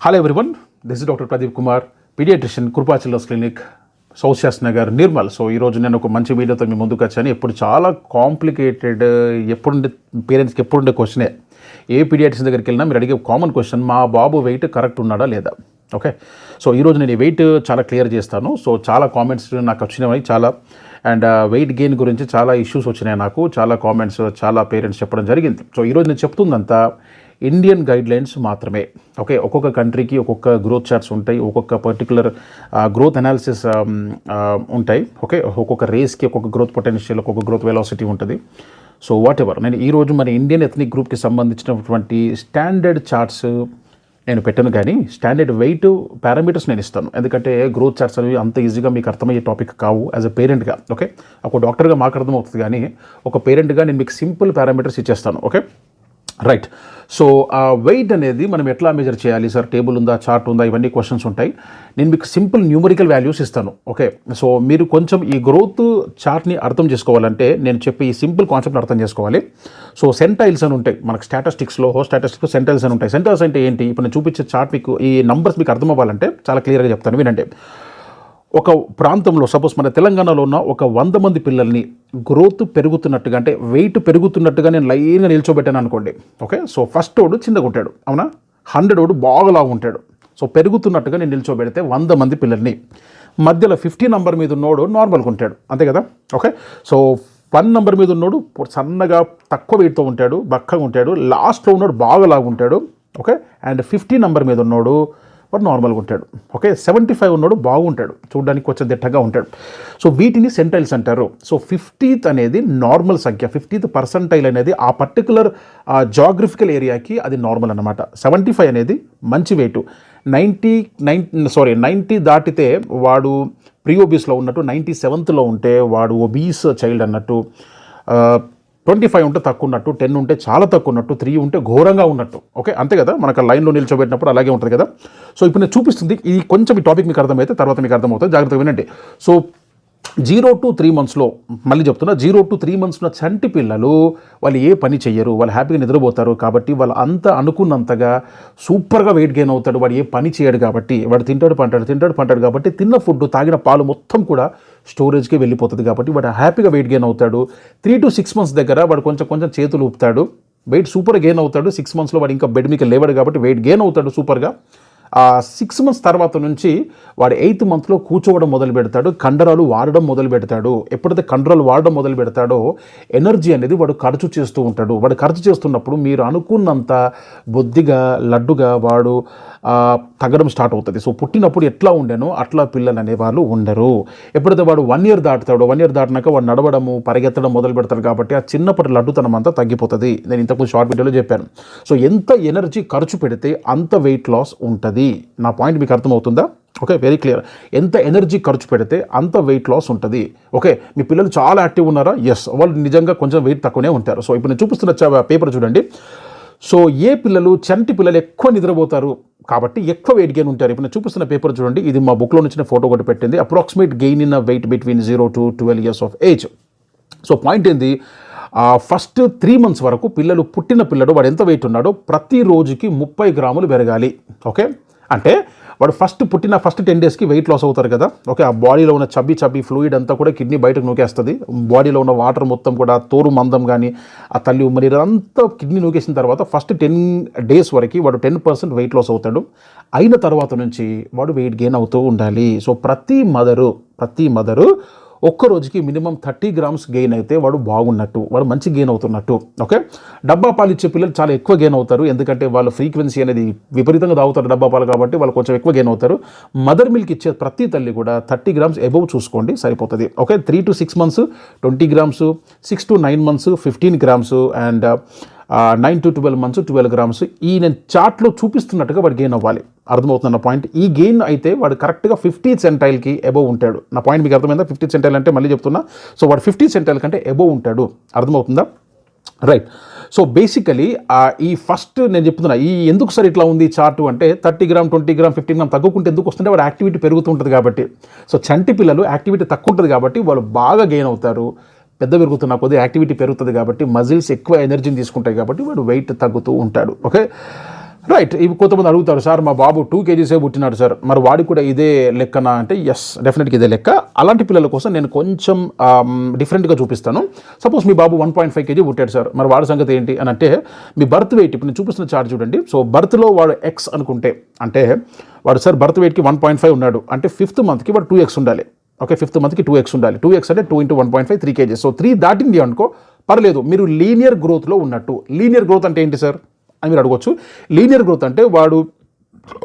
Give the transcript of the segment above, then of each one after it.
Hello everyone this doctor Pradeep Kumar pediatrician కృపాచిల్లస్ clinic సౌశాస్ Nagar Nirmal so ఈరోజు నేను ఒక మంచి వీడియోతో మీ ముందుకు వచ్చాను. ఇప్పుడు చాలా కాంప్లికేటెడ్ ఎప్పుడుండే పేరెంట్స్కి ఎప్పుడుండే క్వశ్చనే ఏ. పీడియాట్రిషియన్ దగ్గరికి వెళ్ళినా మీరు అడిగే కామన్ క్వశ్చన్ మా బాబు వెయిట్ కరెక్ట్ ఉన్నాడా లేదా? ఓకే సో ఈరోజు నేను ఈ వెయిట్ చాలా క్లియర్ చేస్తాను. సో చాలా కామెంట్స్ నాకు వచ్చినవి చాలా. అండ్ వెయిట్ గెయిన్ గురించి చాలా ఇష్యూస్ వచ్చినాయి నాకు. చాలా కామెంట్స్ చాలా పేరెంట్స్ చెప్పడం జరిగింది. సో ఈరోజు నేను చెప్తుందంతా ఇండియన్ గైడ్లైన్స్ మాత్రమే. ఓకే ఒక్కొక్క కంట్రీకి ఒక్కొక్క గ్రోత్ చార్ట్స్ ఉంటాయి ఒక్కొక్క పర్టికులర్ గ్రోత్ అనాలిసిస్ ఉంటాయి. ఓకే ఒక్కొక్క రేస్కి ఒక్కొక్క గ్రోత్ పొటెన్షియల్ ఒక్కొక్క గ్రోత్ వెలాసిటీ ఉంటుంది. సో వాట్ ఎవర్ నేను ఈరోజు మన ఇండియన్ ఎథనిక్ గ్రూప్కి సంబంధించినటువంటి స్టాండర్డ్ చార్ట్స్ నేను పెట్టను కానీ స్టాండర్డ్ వెయిట్ పారామీటర్స్ నేను ఇస్తాను. ఎందుకంటే గ్రోత్ చార్ట్స్ అనేవి అంత ఈజీగా మీకు అర్థమయ్యే టాపిక్ కావు యాజ్ అ పేరెంట్గా ఓకే ఒక డాక్టర్గా మాకు అర్థమవుతుంది కానీ ఒక పేరెంట్గా నేను మీకు సింపుల్ పారామీటర్స్ ఇచ్చేస్తాను. ఓకే రైట్ సో ఆ వెయిట్ అనేది మనం ఎట్లా మెజర్ చేయాలి సార్? టేబుల్ ఉందా చార్ట్ ఉందా? ఇవన్నీ క్వశ్చన్స్ ఉంటాయి. నేను మీకు సింపుల్ న్యూమరికల్ వాల్యూస్ ఇస్తాను ఓకే సో మీరు కొంచెం ఈ గ్రోత్ చార్ట్ని అర్థం చేసుకోవాలంటే నేను చెప్పే ఈ సింపుల్ కాన్సెప్ట్ని అర్థం చేసుకోవాలి. సో సెంటైల్స్ అని ఉంటాయి. మనకు స్టాటిస్టిక్స్లో హో స్టాటిస్టిక్స్ సెంటైల్స్ అని ఉంటాయి. సెంటైల్స్ అంటే ఏంటి? ఇప్పుడు నేను చూపించే చార్ట్ మీకు ఈ నంబర్స్ మీకు అర్థం అవ్వాలంటే చాలా క్లియర్గా చెప్తాను వినండి. ఒక ప్రాంతంలో సపోజ్ మన తెలంగాణలో ఉన్న ఒక వంద మంది పిల్లల్ని గ్రోత్ పెరుగుతున్నట్టుగా అంటే వెయిట్ పెరుగుతున్నట్టుగా నేను లైన్గా నిల్చోబెట్టాను అనుకోండి. ఓకే? సో ఫస్ట్ ఓడు చిన్నగా ఉంటాడు. అవునా? హండ్రెడ్ ఓడు బాగా లావు ఉంటాడు. సో పెరుగుతున్నట్టుగా నేను నిల్చోబెడితే వంద మంది పిల్లల్ని. మధ్యలో ఫిఫ్టీ నంబర్ మీద ఉన్నోడు నార్మల్గా ఉంటాడు. అంతే కదా? ఓకే? సో వన్ నెంబర్ మీద ఉన్నోడు సన్నగా తక్కువ వెయిట్తో ఉంటాడు బక్కగా ఉంటాడు. లాస్ట్లో ఉన్నాడు బాగా లాగుంటాడు ఓకే? అండ్ ఫిఫ్టీ నెంబర్ మీద ఉన్నోడు వాడు నార్మల్గా ఉంటాడు. ఓకే? సెవెంటీ ఫైవ్ ఉన్నాడు బాగుంటాడు. చూడడానికి కొంచెం దిట్టగా ఉంటాడు. సో వీటిని సెంటైల్స్ అంటారు. సో ఫిఫ్టీత్ అనేది నార్మల్ సంఖ్య. ఫిఫ్టీత్ పర్సంటైల్ అనేది ఆ పర్టికులర్ జాగ్రఫికల్ ఏరియాకి అది నార్మల్ అనమాట సెవెంటీ ఫైవ్ అనేది మంచి weight ninety nine sorry ninety దాటితే వాడు ప్రీ ఓబీస్లో ఉన్నట్టు నైంటీ సెవెంత్లో ఉంటే వాడు ఒబీస్ చైల్డ్ అన్నట్టు ట్వంటీ ఫైవ్ ఉంటే తక్కువ ఉన్నట్టు టెన్ ఉంటే చాలా తక్కువ ఉన్నట్టు త్రీ ఉంటే ఘోరంగా ఉన్నట్టు. ఓకే? అంతే కదా? మనకు లైన్లో నిల్చోబెట్టినప్పుడు అలాగే ఉంటుంది కదా? సో ఇప్పుడు నేను చూపిస్తుంది ఇది కొంచెం ఈ టాపిక్ మీకు అర్థమైతే తర్వాత మీకు అర్థమవుతుంది. జాగ్రత్తగా వినండి. సో జీరో టు త్రీ మంత్స్లో మళ్ళీ చెప్తున్నా జీరో టు త్రీ మంత్స్ ఉన్న చంటి పిల్లలు వాళ్ళు ఏ పని చేయరు వాళ్ళు హ్యాపీగా నిద్రపోతారు కాబట్టి వాళ్ళు అంత అనుకున్నంతగా సూపర్గా వెయిట్ గెయిన్ అవుతాడు వాడు ఏ పని చేయడు కాబట్టి వాడు తింటాడు పంటాడు తింటాడు పంటాడు కాబట్టి తిన్న ఫుడ్ తాగిన పాలు మొత్తం కూడా స్టోరేజ్కి వెళ్ళిపోతుంది కాబట్టి వాడు హ్యాపీగా వెయిట్ గెయిన్ అవుతాడు. త్రీ టు సిక్స్ మంత్స్ దగ్గర వాడు కొంచెం కొంచెం చేతులు ఊపుతాడు. వెయిట్ సూపర్ గెయిన్ అవుతాడు. సిక్స్ మంత్స్లో వాడు ఇంకా బెడ్ మీకు లేవాడు కాబట్టి వెయిట్ గెయిన్ అవుతాడు సూపర్గా. ఆ సిక్స్ మంత్స్ తర్వాత నుంచి వాడు ఎయిత్ మంత్లో కూర్చోవడం మొదలు పెడతాడు. కండరాలు వాడడం మొదలు పెడతాడు. ఎప్పుడైతే కండరాలు వాడడం మొదలు పెడతాడో ఎనర్జీ అనేది వాడు ఖర్చు చేస్తూ ఉంటాడు. వాడు ఖర్చు చేస్తున్నప్పుడు మీరు అనుకున్నంత బొద్దిగా లడ్డుగా వాడు తగ్గడం స్టార్ట్ అవుతుంది. సో పుట్టినప్పుడు ఎట్లా ఉండేనో అట్లా పిల్లలు అనేవాళ్ళు ఉండరు. ఎప్పుడైతే వాడు వన్ ఇయర్ దాటుతాడో వన్ ఇయర్ దాటినాక వాడు నడవడము పరిగెత్తడం మొదలు పెడతాడు కాబట్టి ఆ చిన్నప్పటి లడ్డుతనం అంతా తగ్గిపోతుంది. నేను ఇంతకు షార్ట్ వీడియోలో చెప్పాను. సో ఎంత ఎనర్జీ ఖర్చు పెడితే అంత వెయిట్ లాస్ ఉంటుంది. నా పాయింట్ మీకు అర్థమవుతుందా? ఓకే వెరీ క్లియర్ ఎంత ఎనర్జీ ఖర్చు పెడితే అంత వెయిట్ లాస్ ఉంటుంది. ఓకే మీ పిల్లలు చాలా యాక్టివ్ ఉన్నారా? ఎస్ వాళ్ళు నిజంగా కొంచెం వెయిట్ తక్కువనే ఉంటారు. సో ఇప్పుడు నేను చూపిస్తున్న పేపర్ చూడండి. సో ఏ పిల్లలు చంటి పిల్లలు ఎక్కువ నిద్రపోతారు? కాబట్టి ఎక్కువ వెయిట్ గెయిన్ ఉంటారు. ఇప్పుడు నేను చూపిస్తున్న పేపర్ చూడండి. ఇది మా బుక్లో నుంచి ఫోటో ఒకటి పెట్టింది. Approximate gain in weight between zero to twelve years of age so point ఏంది? ఫస్ట్ త్రీ మంత్స్ వరకు పిల్లలు పుట్టిన పిల్లడు వాడు ఎంత వెయిట్ ఉన్నాడో ప్రతి రోజుకి ముప్పై గ్రాములు పెరగాలి. ఓకే అంటే వాడు ఫస్ట్ పుట్టిన ఫస్ట్ టెన్ డేస్కి వెయిట్ లాస్ అవుతారు కదా. ఓకే ఆ బాడీలో ఉన్న చబ్బి చబ్బి ఫ్లూయిడ్ అంతా కూడా కిడ్నీ బయటకు నూకేస్తుంది బాడీలో ఉన్న వాటర్ మొత్తం కూడా తోరు మందం కానీ ఆ తల్లి ఉమ్మరి అంతా కిడ్నీ నూకేసిన తర్వాత ఫస్ట్ టెన్ డేస్ వరకు వాడు టెన్ పర్సెంట్ వెయిట్ లాస్ అవుతాడు. అయిన తర్వాత నుంచి వాడు వెయిట్ గెయిన్ అవుతూ ఉండాలి. సో ప్రతి మదరు ప్రతి మదరు ఒక్క రోజుకి మినిమం థర్టీ గ్రామ్స్ గెయిన్ అయితే వాడు బాగున్నట్టు వాడు మంచి గెయిన్ అవుతున్నట్టు. ఓకే? డబ్బా పాలు ఇచ్చే పిల్లలు చాలా ఎక్కువ గెయిన్ అవుతారు. ఎందుకంటే వాళ్ళ ఫ్రీక్వెన్సీ అనేది విపరీతంగా తాగుతారు డబ్బా పాలు కాబట్టి వాళ్ళు కొంచెం ఎక్కువ గెయిన్ అవుతారు. మదర్ మిల్క్ ఇచ్చే ప్రతి తల్లి కూడా థర్టీ గ్రామ్స్ ఎబవ్ చూసుకోండి సరిపోతుంది. Okay? Three to six months twenty grams six to nine months fifteen grams and nine to twelve months twelve grams ఈ నేను చార్ట్లో చూపిస్తున్నట్టుగా వాడు గెయిన్ అవ్వాలి. అర్థమవుతున్న పాయింట్ ఈ గెయిన్ అయితే వాడు కరెక్ట్గా ఫిఫ్టీ సెంటైల్కి అబోవ్ ఉంటాడు. నా పాయింట్ మీకు అర్థమైందా? ఫిఫ్టీ సెంటైల్ అంటే మళ్ళీ చెప్తున్నా. సో వాడు ఫిఫ్టీ సెంటైల్ కంటే అబోవ్ ఉంటాడు. అర్థమవుతుందా? రైట్ సో బేసికలీ ఈ ఫస్ట్ నేను చెప్తున్నా ఈ ఎందుకు సార్ ఇట్లా ఉంది చార్ట్ అంటే thirty gram twenty gram fifteen gram తగ్గుకుంటే ఎందుకు వస్తుంటే వాడు యాక్టివిటీ పెరుగుతుంటుంది కాబట్టి. సో చంటి పిల్లలు యాక్టివిటీ తక్కువ ఉంటుంది కాబట్టి వాళ్ళు బాగా గెయిన్ అవుతారు. పెద్ద పెరుగుతున్న కొద్ది యాక్టివిటీ పెరుగుతుంది కాబట్టి మజిల్స్ ఎక్కువ ఎనర్జీని తీసుకుంటాయి కాబట్టి వాడు వెయిట్ తగ్గుతూ ఉంటాడు. ఓకే? రైట్. ఇవి కొంతమంది అడుగుతారు సార్ మా బాబు టూ కేజీసే పుట్టినాడు సార్. మరి వాడికి కూడా ఇదే లెక్కనా? అంటే ఎస్ డెఫినెట్గా ఇదే లెక్క. అలాంటి పిల్లల కోసం నేను కొంచెం డిఫరెంట్గా చూపిస్తాను. సపోజ్ మీ బాబు వన్ పాయింట్ ఫైవ్ కేజీ పుట్టాడు సార్. మరి వాడి సంగతి ఏంటి? అని అంటే మీ బర్త్ వెయిట్ ఇప్పుడు నేను చూపిస్తున్న చార్ట్ చూడండి. సో బర్త్లో వాడు ఎక్స్ అనుకుంటే అంటే వాడు సార్ బర్త్ వెయిట్కి వన్ పాయింట్ ఫైవ్ ఉన్నాడు. అంటే ఫిఫ్త్ మంత్కి వాడు టూ ఎక్స్ ఉండాలి. ఓకే ఫిఫ్త్ మంత్కి టూ ఎక్స్ ఉండాలి. టూ ఎక్స్ అంటే two into one point five three KG so three దాటింది అనుకో పర్లేదు మీరు లీనియర్ గ్రోత్లో ఉన్నట్టు. లీనియర్ గ్రోత్ అంటే ఏంటి సార్ అని మీరు అడగవచ్చు లీనియర్ గ్రోత్ అంటే వాడు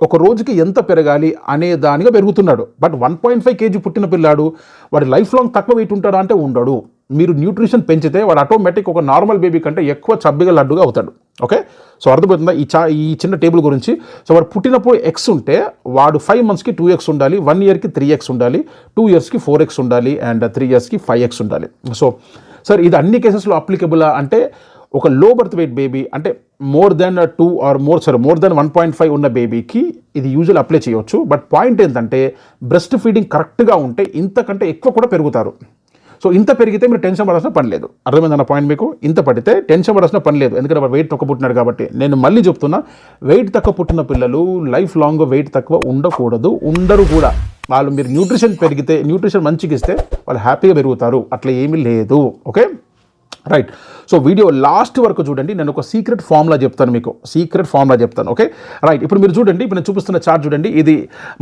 ఒక రోజుకి ఎంత పెరగాలి అనే దానిగా పెరుగుతున్నాడు. But one point five KG పుట్టిన పిల్లాడు వాడి లైఫ్ లాంగ్ తక్కువ వెయిట్ ఉంటాడా అంటే ఉండడు. మీరు న్యూట్రిషన్ పెంచితే వాడు ఆటోమేటిక్ ఒక నార్మల్ బేబీ కంటే ఎక్కువ చబ్బిగా లడ్డుగా అవుతాడు. ఓకే సో అర్థమవుతుందా? ఈ చా ఈ చిన్న టేబుల్ గురించి. సో వాడు పుట్టినప్పుడు ఎక్స్ ఉంటే వాడు ఫైవ్ మంత్స్కి టూ ఎక్స్ ఉండాలి వన్ ఇయర్కి త్రీ ఎక్స్ ఉండాలి టూ ఇయర్స్కి ఫోర్ ఎక్స్ ఉండాలి అండ్ త్రీ ఇయర్స్కి ఫైవ్ ఎక్స్ ఉండాలి. సో సార్ ఇది అన్ని కేసెస్లో అప్లికబుల్ అంటే ఒక లో బర్త్ వెయిట్ బేబీ అంటే more than two or more sorry more than one point five ఉన్న బేబీకి ఇది యూజువల్ అప్లై చేయొచ్చు. బట్ పాయింట్ ఏంటంటే బ్రెస్ట్ ఫీడింగ్ కరెక్ట్గా ఉంటే ఇంతకంటే ఎక్కువ కూడా పెరుగుతారు. సో ఇంత పెరిగితే మీరు టెన్షన్ పడాల్సిన పని లేదు. అర్థమైందన్న పాయింట్ మీకు? ఇంత పడితే టెన్షన్ పడాల్సిన పని లేదు. ఎందుకంటే వాడు వెయిట్ తక్కువ పుట్టినాడు కాబట్టి. నేను మళ్ళీ చెప్తున్నా వెయిట్ తక్కువ పుట్టిన పిల్లలు లైఫ్ లాంగ్ వెయిట్ తక్కువ ఉండకూడదు. ఉండరు కూడా. వాళ్ళు మీరు న్యూట్రిషన్ పెరిగితే న్యూట్రిషన్ మంచిగా ఇస్తే వాళ్ళు హ్యాపీగా పెరుగుతారు. అట్లా ఏమీ లేదు. Okay right so video last వరకు చూడండి. నేను ఒక సీక్రెట్ ఫార్ములా చెప్తాను మీకు. సీక్రెట్ ఫార్ములా చెప్తాను. ఓకే రైట్ ఇప్పుడు మీరు చూడండి. ఇప్పుడు నేను చూపిస్తున్న చార్ట్ చూడండి. ఇది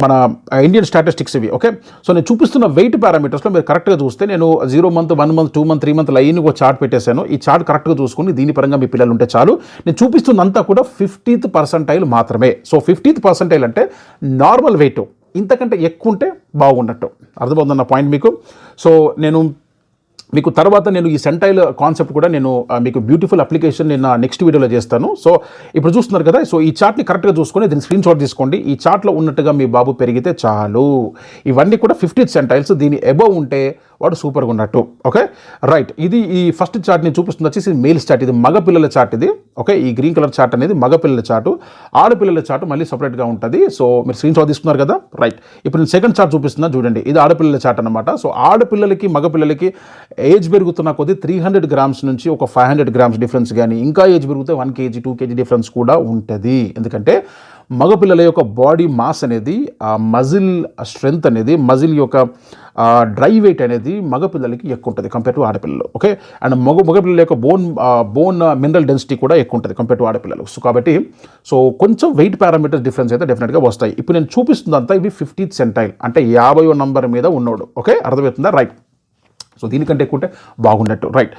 మన uh, ఇండియన్ స్టాటిస్టిక్స్ ఇవి. ఓకే సో నేను చూపిస్తున్న వెయిట్ పారామీటర్స్లో మీరు కరెక్ట్గా చూస్తే నేను zero month one month two month three month line ఒక చార్ట్ పెట్టేశాను. ఈ చార్ట్ కరెక్ట్గా చూసుకుని దీని పరంగా మీ పిల్లలు ఉంటే చాలు. నేను చూపిస్తున్నంతా కూడా ఫిఫ్టీత్ పర్సంటైల్ మాత్రమే. సో ఫిఫ్టీత్ పర్సంటైల్ అంటే నార్మల్ వెయిట్ ఇంతకంటే ఎక్కువ ఉంటే బాగున్నట్టు. అర్థమవుతుందన్న పాయింట్ మీకు? సో నేను మీకు తర్వాత నేను ఈ సెంటైల్ కాన్సెప్ట్ కూడా నేను మీకు బ్యూటిఫుల్ అప్లికేషన్ నేను నా నెక్స్ట్ వీడియోలో చేస్తాను. సో ఇప్పుడు చూస్తున్నారు కదా సో ఈ చార్ట్ని కరెక్ట్గా చూసుకొని దీన్ని స్క్రీన్ షాట్ తీసుకోండి. ఈ చార్ట్లో ఉన్నట్టుగా మీ బాబు పెరిగితే చాలు. ఇవన్నీ కూడా ఫిఫ్టీ సెంటైల్స్ దీని అబవ్ ఉంటే వాడు సూపర్గా ఉన్నట్టు. ఓకే రైట్ ఇది ఈ ఫస్ట్ చార్ట్ నేను చూపిస్తుంది వచ్చేసి మేల్ చార్ట్ ఇది మగపిల్లల చార్ట్ ఇది. ఓకే ఈ గ్రీన్ కలర్ చార్ట్ అనేది మగపిల్లల చాటు ఆడపిల్లల చార్ట్ మళ్ళీ సపరేట్గా ఉంటుంది. సో మీరు స్క్రీన్ షాట్ తీసుకున్నారు కదా? రైట్ ఇప్పుడు నేను సెకండ్ చార్ట్ చూపిస్తున్నా చూడండి. ఇది ఆడపిల్లల చార్ట్ అనమాట సో ఆడపిల్లలకి మగపిల్లలకి ఏజ్ పెరుగుతున్న కొద్ది త్రీ హండ్రెడ్ గ్రామ్స్ నుంచి ఒక ఫైవ్ హండ్రెడ్ గ్రామ్స్ డిఫరెన్స్ కానీ ఇంకా ఏజ్ పెరిగితే one KG two KG difference కూడా ఉంటుంది. ఎందుకంటే మగపిల్లల యొక్క బాడీ మాస్ అనేది ఆ మజిల్ స్ట్రెంగ్త్ అనేది మజిల్ యొక్క డ్రై వెయిట్ అనేది మగపిల్లలకి ఎక్కువ ఉంటుంది కంపేర్ టు ఆడపిల్లలు ఓకే అండ్ మగ మగపిల్లల యొక్క బోన్ బోన్ మినరల్ డెన్సిటీ కూడా ఎక్కువ ఉంటుంది కంపేర్ టు ఆడపిల్లలు. సో కాబట్టి సో కొంచెం వెయిట్ పారామీటర్స్ డిఫరెన్స్ అయితే డెఫినెట్గా వస్తాయి. ఇప్పుడు నేను చూపిస్తుందంతా ఇవి ఫిఫ్టీత్ సెంటైల్ అంటే యాభై నంబర్ మీద ఉన్నోడు ఓకే అర్థమవుతుందా? రైట్ సో దీనికంటే ఎక్కువ ఉంటే బాగున్నట్టు రైట్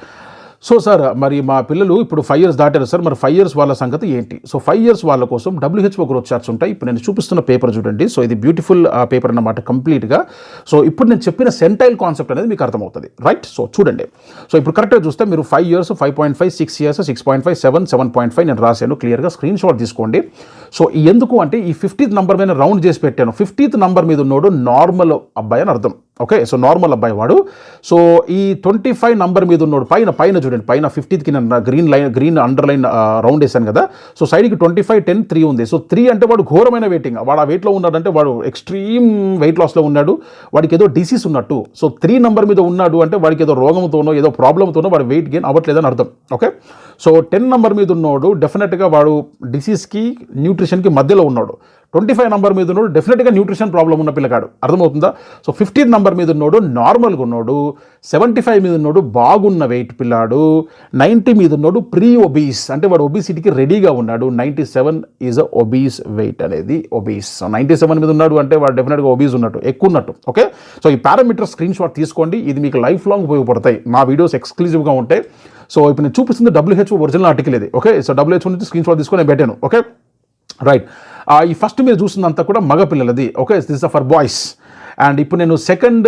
సో సార్ మరి మా పిల్లలు ఇప్పుడు ఫైవ్ ఇయర్స్ దాటారు సార్. మరి ఫైవ్ ఇయర్స్ వాళ్ళ సంగతి ఏంటి? సో ఫైవ్ ఇయర్స్ వాళ్ళ కోసం డబ్ల్యూహెచ్ఓ గ్రోత్ చార్ట్స్ ఉంటాయి. ఇప్పుడు నేను చూపిస్తున్న పేపర్ చూడండి. సో ఇది బ్యూటిఫుల్ పేపర్ అన్నమాట కంప్లీట్గా సో ఇప్పుడు నేను చెప్పిన సెంటైల్ కాన్సెప్ట్ అనేది మీకు అర్థమవుతుంది. రైట్ సో చూడండి. సో ఇప్పుడు కరెక్ట్గా చూస్తే మీరు five years five point five six years six point five seven seven point five నేను రాశాను. క్లియర్గా స్క్రీన్ షాట్ తీసుకోండి. సో ఎందుకు అంటే ఈ ఫిఫ్టీత్ నంబర్ మీద రౌండ్ చేసి పెట్టాను. ఫిఫ్టీత్ నంబర్ మీద ఉన్నోడు నార్మల్ అబ్బాయి అని అర్థం. ఓకే సో నార్మల్ అబ్బాయి వాడు. సో ఈ ట్వంటీ ఫైవ్ నంబర్ మీద ఉన్నాడు పైన పైన చూడండి పైన ఫిఫ్టీత్కి నేను green line green under line round వేసాను కదా. సో సైడ్కి ట్వంటీ ఫైవ్ టెన్ త్రీ ఉంది. సో త్రీ అంటే వాడు ఘోరమైన వెయిటింగ్ వాడు ఆ వెయిట్లో ఉన్నాడంటే వాడు ఎక్స్ట్రీమ్ వెయిట్ లాస్లో ఉన్నాడు. వాడికి ఏదో డిసీజ్ ఉన్నట్టు. సో త్రీ నంబర్ మీద ఉన్నాడు అంటే వాడికి ఏదో రోగంతోనో ఏదో ప్రాబ్లంతోనో వాడు వెయిట్ గెయిన్ అవ్వట్లేదని అర్థం. ఓకే సో టెన్ నంబర్ మీద ఉన్నాడు డెఫినెట్గా వాడు డిసీజ్కి న్యూట్రిషన్కి మధ్యలో ఉన్నాడు. ట్వంటీ ఫైవ్ నంబర్ మీద ఉన్నాడు డెఫినెట్గా న్యూట్రిషన్ ప్రాబ్లం ఉన్న పిల్లగాడు. అర్థమవుతుందా? సో ఫిఫ్టీన్ నంబర్ మీద ఉన్నాడు నార్మల్గా ఉన్నాడు సెవెంటీ ఫైవ్ మీద ఉన్నాడు బాగున్న వెయిట్ పిల్లాడు నైంటీ మీద ఉన్నాడు ప్రీ ఒబీస్ అంటే వాడు ఒబీసిటీకి రెడీగా ఉన్నాడు. Ninety seven is a obese weight అనేది ఒబీస్ సో నైంటీ సెవెన్ మీద ఉన్నాడు అంటే వాడు డెఫినెట్గా ఒబీస్ ఉన్నట్టు ఎక్కువ ఉన్నట్టు ఓకే సో ఈ పారామీటర్ స్క్రీన్ షాట్ తీసుకోండి. ఇది మీకు లైఫ్ లాంగ్ ఉపయోగపడతాయి. మా వీడియోస్ ఎక్స్క్లూజివ్గా ఉంటాయి. సో ఇప్పుడు నేను చూపిస్తుంది డబ్ల్యూహెచ్ఓ ఒరిజినల్ ఆర్టికల్ ఇది ఓకే సో డబ్ల్యూహెచ్ఓ నుంచి స్క్రీన్ షాట్ తీసుకొని నేను పెట్టాను ఓకే రైట్ ఈ ఫస్ట్ మీరు చూసినంత కూడా మగపిల్లలది okay this for boys and ఇప్పుడు నేను సెకండ్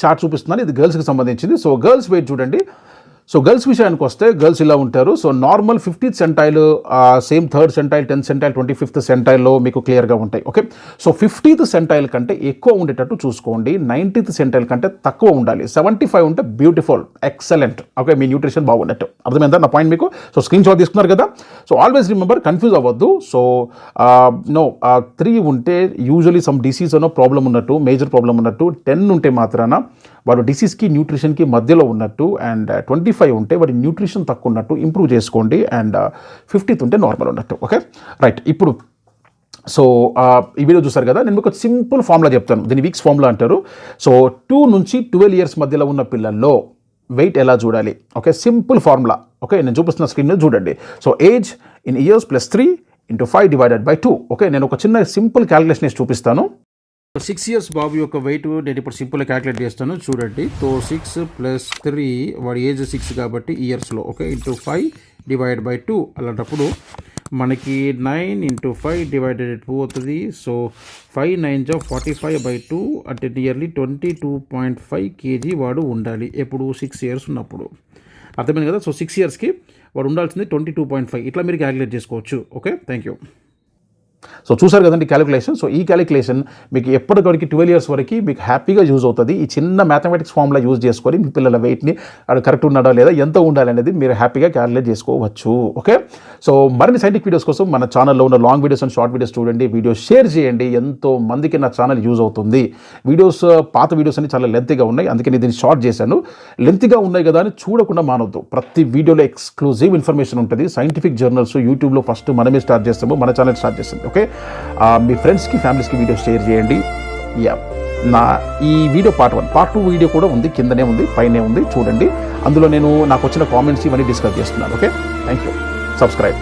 చార్ట్ uh, చూపిస్తున్నాను. ఇది గర్ల్స్కి సంబంధించింది. సో గర్ల్స్ వెయిట్ చూడండి. సో గర్ల్స్ విషయానికి వస్తే గర్ల్స్ ఇలా ఉంటారు. So normal fiftieth centile same third centile tenth centile twenty fifth సెంటైల్లో మీకు క్లియర్గా ఉంటాయి. ఓకే సో ఫిఫ్టీత్ సెంటైల్ కంటే ఎక్కువ ఉండేటట్టు చూసుకోండి. నైంటీత్ సెంటైల్ కంటే తక్కువ ఉండాలి. సెవెంటీ ఫైవ్ ఉంటే బ్యూటిఫుల్ ఎక్సలెంట్ ఓకే మీ న్యూట్రిషన్ బాగున్నట్టు. అర్థమైందా నా పాయింట్ మీకు? సో స్క్రీన్ షాట్ తీసుకున్నారు కదా? సో ఆల్వేస్ రిమెంబర్ కన్ఫ్యూజ్ అవ్వద్దు. సో నో త్రీ ఉంటే యూజువలీ సమ్ డిసీజ్ అనో ప్రాబ్లం ఉన్నట్టు మేజర్ ప్రాబ్లం ఉన్నట్టు టెన్ ఉంటే మాత్రాన వాడు డిసీజ్కి న్యూట్రిషన్కి మధ్యలో ఉన్నట్టు అండ్ ట్వంటీ ఫైవ్ ఉంటే వాడి న్యూట్రిషన్ తక్కువ uh, ఉన్నట్టు ఇంప్రూవ్ చేసుకోండి అండ్ ఫిఫ్టీత్ ఉంటే నార్మల్ ఉన్నట్టు. ఓకే రైట్ ఇప్పుడు సో uh, ఈ వీడియో చూస్తారు కదా? నేను మీకు ఒక సింపుల్ ఫార్ములా చెప్తాను. దీన్ని వీక్స్ ఫార్ములా అంటారు. సో టూ నుంచి ట్వెల్వ్ ఇయర్స్ మధ్యలో ఉన్న పిల్లల్లో వెయిట్ ఎలా చూడాలి? ఓకే సింపుల్ ఫార్ములా ఓకే నేను చూపిస్తున్న స్క్రీన్ మీద చూడండి. So age in years plus three into five divided by two okay నేను ఒక చిన్న సింపుల్ క్యాలిక్యులేషన్ చూపిస్తాను. సిక్స్ ఇయర్స్ బాబు యొక్క వెయిట్ నేను ఇప్పుడు సింపుల్ క్యాలిక్యులేట్ చేస్తాను. చూడండి. తో సిక్స్ ప్లస్ త్రీ వాడి ఏజ్ సిక్స్ కాబట్టి ఇయర్స్లో okay into five divide by two అలాంటప్పుడు మనకి nine into five divided two అవుతుంది. సో ఫైవ్ నైన్ జా ఫార్టీ ఫైవ్ బై టూ అంటే nearly twenty two point five KG వాడు ఉండాలి ఎప్పుడు సిక్స్ ఇయర్స్ ఉన్నప్పుడు. అర్థమైంది కదా? సో సిక్స్ ఇయర్స్కి వాడు ఉండాల్సింది ట్వంటీ టూ పాయింట్ ఫైవ్ ఇట్లా మీరు క్యాలిక్యులేట్ చేసుకోవచ్చు ఓకే థ్యాంక్ యూ సో చూసారు కదండి క్యాలిక్యులేషన్ సో ఈ క్యాలిక్యులేషన్ మీకు ఎప్పటికడికి ట్వెల్వ్ ఇయర్స్ వరకు మీకు హ్యాపీగా యూజ్ అవుతుంది. ఈ చిన్న మ్యాథమెటిక్స్ ఫార్ములా యూజ్ చేసుకొని మీ పిల్లల వెయిట్ని అది కరెక్ట్ ఉన్నాడా లేదా ఎంత ఉండాలి అనేది మీరు హ్యాపీగా క్యాలిక్యులేట్ చేసుకోవచ్చు. ఓకే సో మరిన్ని సైంటిఫిక్ వీడియోస్ కోసం మన ఛానల్లో ఉన్న long videos and short videos చూడండి. వీడియోస్ షేర్ చేయండి. ఎంతో మందికి నా ఛానల్ యూజ్ అవుతుంది. వీడియోస్ uh, పాత వీడియోస్ అన్ని చాలా లెంత్గా ఉన్నాయి. అందుకే నేను దీన్ని షార్ట్ చేశాను. లెంత్గా ఉన్నాయి కదా అని చూడకుండా మానవద్దు ప్రతి వీడియోలో ఎక్స్క్లూజివ్ ఇన్ఫర్మేషన్ ఉంటుంది. సైంటిఫిక్ జర్నల్స్ యూట్యూబ్లో ఫస్ట్ మనమే స్టార్ట్ చేస్తాము. మన ఛానల్ స్టార్ట్ చేస్తుంది ఓకే uh, మీ ఫ్రెండ్స్కి ఫ్యామిలీస్కి వీడియో షేర్ చేయండి. యా నా ఈ video part one part two video కూడా ఉంది. కిందనే ఉంది పైనే ఉంది. చూడండి. అందులో నేను నాకు వచ్చిన కామెంట్స్ ఇవన్నీ డిస్కస్ చేస్తున్నాను. Okay thank you subscribe